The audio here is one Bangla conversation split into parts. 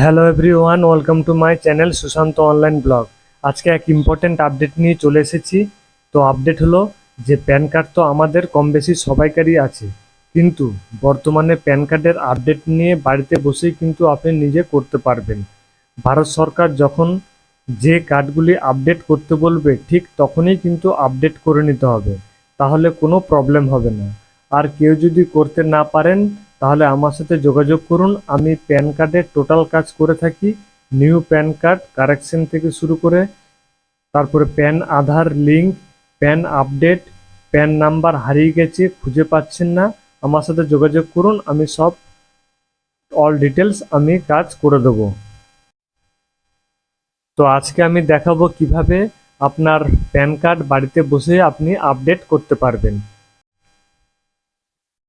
Hello everyone welcome to my channel Sushant online blog আজকে এক ইম্পর্টেন্ট আপডেট নিয়ে চলে এসেছি। তো আপডেট হলো যে প্যান কার্ড তো আমাদের কম বেশি সবাইকারই আছে। কিন্তু বর্তমানে প্যান কার্ডের আপডেট নিয়ে বাড়িতে বসেই কিন্তু আপনি নিজে করতে পারবেন। ভারত সরকার যখন যে কার্ডগুলি আপডেট করতে বলবে, ঠিক তখনই কিন্তু আপডেট করে নিতে হবে। তাহলে কোনো প্রবলেম হবে না। আর কেউ যদি করতে না পারেন তাহলে আমার সাথে যোগাযোগ করুন। আমি প্যান কার্ডের টোটাল কাজ করে থাকি। নিউ প্যান কার্ড কারেকশন থেকে শুরু করে, তারপরে PAN Aadhaar link, PAN update, PAN number হারিয়ে গেছে, খুঁজে পাচ্ছেন না, আমার সাথে যোগাযোগ করুন। আমি সব অল ডিটেলস আমি কাজ করে দেবো। তো আজকে আমি দেখাবো কীভাবে আপনার প্যান কার্ড বাড়িতে বসে আপনি আপডেট করতে পারবেন।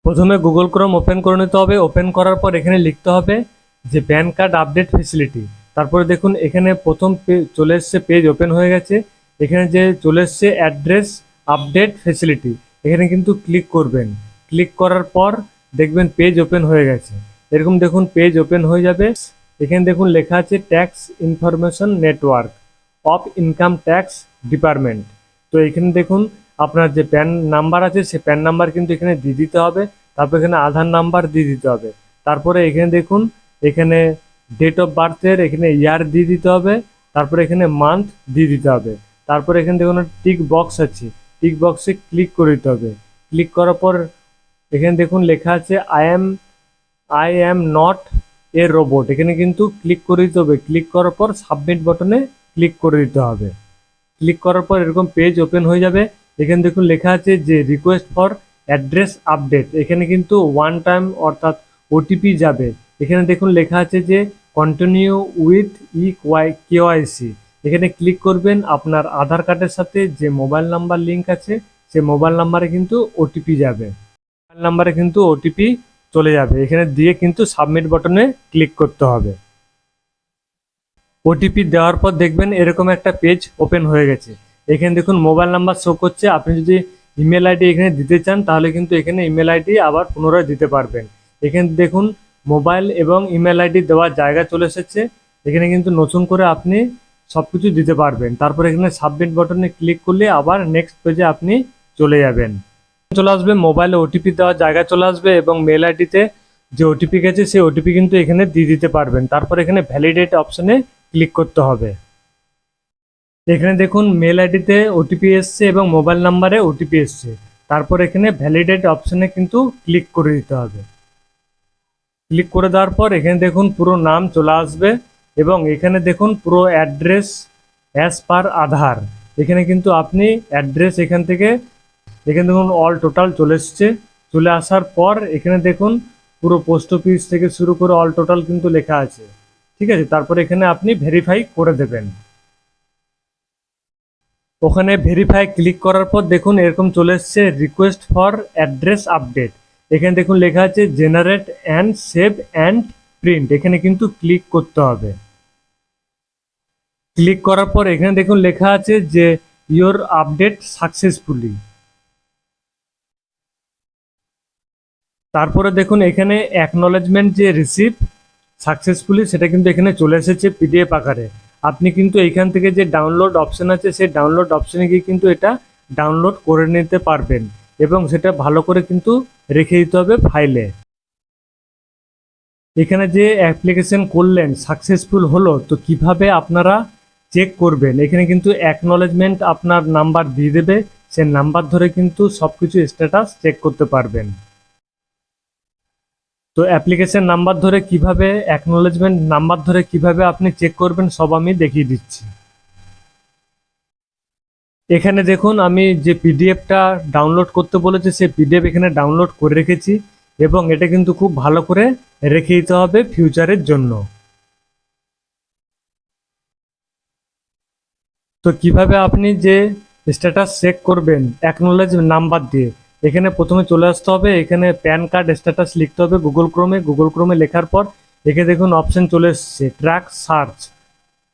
প্রথমে গুগল ক্রোম ওপেন করে নিতে হবে। ওপেন করার পর এখানে লিখতে হবে যে প্যান কার্ড আপডেট ফেসিলিটি তারপরে দেখুন, এখানে প্রথম চলে এসছে পেজ ওপেন হয়ে গেছে। এখানে যে চলে এসছে অ্যাড্রেস আপডেট ফেসিলিটি এখানে কিন্তু ক্লিক করবেন। ক্লিক করার পর দেখবেন পেজ ওপেন হয়ে গেছে। এরকম দেখুন পেজ ওপেন হয়ে যাবে। এখানে দেখুন, লেখা আছে tax information network of income tax department তো এখানে দেখুন, আপনার যে প্যান নাম্বার আছে, সে প্যান নাম্বার কিন্তু এখানে দিয়ে দিতে হবে। তারপর এখানে আধার নাম্বার দিয়ে দিতে হবে। তারপরে এখানে দেখুন, এখানে ডেট অফ বার্থের এখানে ইয়ার দিয়ে দিতে হবে, তারপরে এখানে মান্থ দিয়ে দিতে হবে। তারপরে এখানে দেখুন টিক বক্স আছে। টিক বক্সে ক্লিক করে দিতে হবে। ক্লিক করার পর এখানে দেখুন, লেখা আছে I am I am not a robot এখানে কিন্তু ক্লিক করে দিতে হবে। ক্লিক করার পর সাবমিট বাটনে ক্লিক করে দিতে হবে। ক্লিক করার পর এরকম পেজ ওপেন হয়ে যাবে। এখানে দেখুন, লেখা আছে যে রিকোয়েস্ট ফর অ্যাড্রেস আপডেট। এখানে কিন্তু ওয়ান টাইম অর্থাৎ ওটিপি যাবে। এখানে দেখুন লেখা আছে যে কন্টিনিউ উইথ ই কেওয়াইসি এখানে ক্লিক করবেন, আপনার আধার কার্ডের সাথে যে মোবাইল নাম্বার লিঙ্ক আছে সে মোবাইল নাম্বারে কিন্তু ওটিপি যাবে। মোবাইল নাম্বারে কিন্তু ওটিপি চলে যাবে। এখানে দিয়ে কিন্তু সাবমিট বাটনে ক্লিক করতে হবে। ওটিপি দেওয়ার পর দেখবেন এরকম একটা পেজ ওপেন হয়ে গেছে। এখানে দেখুন মোবাইল নাম্বার শো করছে। আপনি যদি ইমেল আইডি এখানে দিতে চান, তাহলে কিন্তু এখানে ইমেল আইডি আবার পুনরায় দিতে পারবেন। এখানে দেখুন মোবাইল এবং ইমেল আইডি দেওয়ার জায়গা চলে এসেছে। এখানে কিন্তু নতুন করে আপনি সব কিছু দিতে পারবেন। তারপর এখানে সাবমিট বাটনে ক্লিক করলে আবার নেক্সট পেজে আপনি চলে যাবেন। চলে আসবে মোবাইলে ওটিপি দেওয়ার জায়গা চলে আসবে এবং মেল আইডিতে যে ওটিপি গেছে, সেই ওটিপি কিন্তু এখানে দিয়ে দিতে পারবেন। তারপর এখানে ভ্যালিডেট অপশনে ক্লিক করতে হবে। এখানে দেখুন মেল আইডিতে ওটিপি এসছে এবং মোবাইল নাম্বারে ওটিপি এসছে। তারপর এখানে ভ্যালিডেট অপশানে কিন্তু ক্লিক করে দিতে হবে। ক্লিক করে দেওয়ার পর এখানে দেখুন পুরো নাম চলে আসবে এবং এখানে দেখুন পুরো অ্যাড্রেস অ্যাজ পার আধার। এখানে কিন্তু আপনি অ্যাড্রেস এখান থেকে, এখানে দেখুন অল টোটাল চলে এসছে। চলে আসার পর এখানে দেখুন পুরো পোস্ট অফিস থেকে শুরু করে অল টোটাল কিন্তু লেখা আছে। ঠিক আছে? তারপর এখানে আপনি ভেরিফাই করে দেবেন। ওখানে ভেরিফাই ক্লিক করার পর দেখুন এরকম চলে এসছে রিকোয়েস্ট ফর অ্যাড্রেস আপডেট এখানে দেখুন লেখা আছে generate and save and print এখানে কিন্তু ক্লিক করতে হবে। ক্লিক করার পর এখানে দেখুন লেখা আছে যে ইওর আপডেট সাকসেসফুলি তারপরে দেখুন এখানে অ্যাকনলেজমেন্ট যে রিসিভ সাকসেসফুলি সেটা কিন্তু এখানে চলে এসেছে পিডিএফ আকারে। আপনি কিন্তু এইখান থেকে যে ডাউনলোড অপশান আছে, সেই ডাউনলোড অপশানে গিয়ে কিন্তু এটা ডাউনলোড করে নিতে পারবেন এবং সেটা ভালো করে কিন্তু রেখে দিতে হবে ফাইলে এখানে যে অ্যাপ্লিকেশন করলেন সাকসেসফুল হলো, তো কীভাবে আপনারা চেক করবেন? এখানে কিন্তু অ্যাকনলেজমেন্ট আপনার নাম্বার দিয়ে দেবে সে নাম্বার ধরে কিন্তু সব কিছু স্ট্যাটাস চেক করতে পারবেন। তো অ্যাপ্লিকেশন নাম্বার ধরে কীভাবে অ্যাকনোলেজমেন্ট নাম্বার ধরে কীভাবে আপনি চেক করবেন সব আমি দেখিয়ে দিচ্ছি। এখানে দেখুন, আমি যে পিডিএফটা ডাউনলোড করতে বলেছি, সেই পিডিএফ এখানে ডাউনলোড করে রেখেছি এবং এটা কিন্তু খুব ভালো করে রেখে দিতে হবে ফিউচারের জন্য। তো কীভাবে আপনি যে স্ট্যাটাস চেক করবেন অ্যাকনোলেজ নাম্বার দিয়ে এখানে প্রথমে চলে আসতে হবে, এখানে প্যান কার্ড স্ট্যাটাস লিখতে হবে গুগল ক্রোমে গুগল ক্রোমে লেখার পর এখানে দেখুন অপশন চলে এসছে ট্র্যাক সার্চ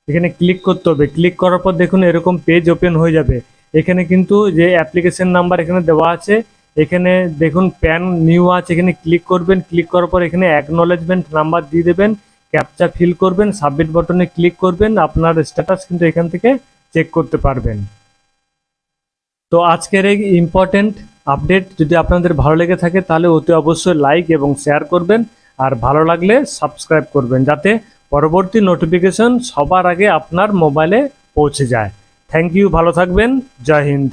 এখানে ক্লিক করতে হবে ক্লিক করার পর দেখুন এরকম পেজ ওপেন হয়ে যাবে। এখানে কিন্তু যে অ্যাপ্লিকেশন নাম্বার এখানে দেওয়া আছে, এখানে দেখুন প্যান নিউ আছে, এখানে ক্লিক করবেন ক্লিক করার পর এখানে অ্যাকনোলেজমেন্ট নাম্বার দিয়ে দেবেন ক্যাপচা ফিল করবেন সাবমিট বাটনে ক্লিক করবেন, আপনার স্ট্যাটাস কিন্তু এখান থেকে চেক করতে পারবেন। তো আজকের এই ইম্পর্টেন্ট আপডেট যদি আপনাদের ভালো লেগে থাকে তাহলে অতি অবশ্যই লাইক এবং শেয়ার করবেন। আর ভালো লাগলে সাবস্ক্রাইব করবেন যাতে পরবর্তী নোটিফিকেশন সবার আগে আপনার মোবাইলে পৌঁছে যায়। থ্যাংক ইউ ভালো থাকবেন। জয় হিন্দ।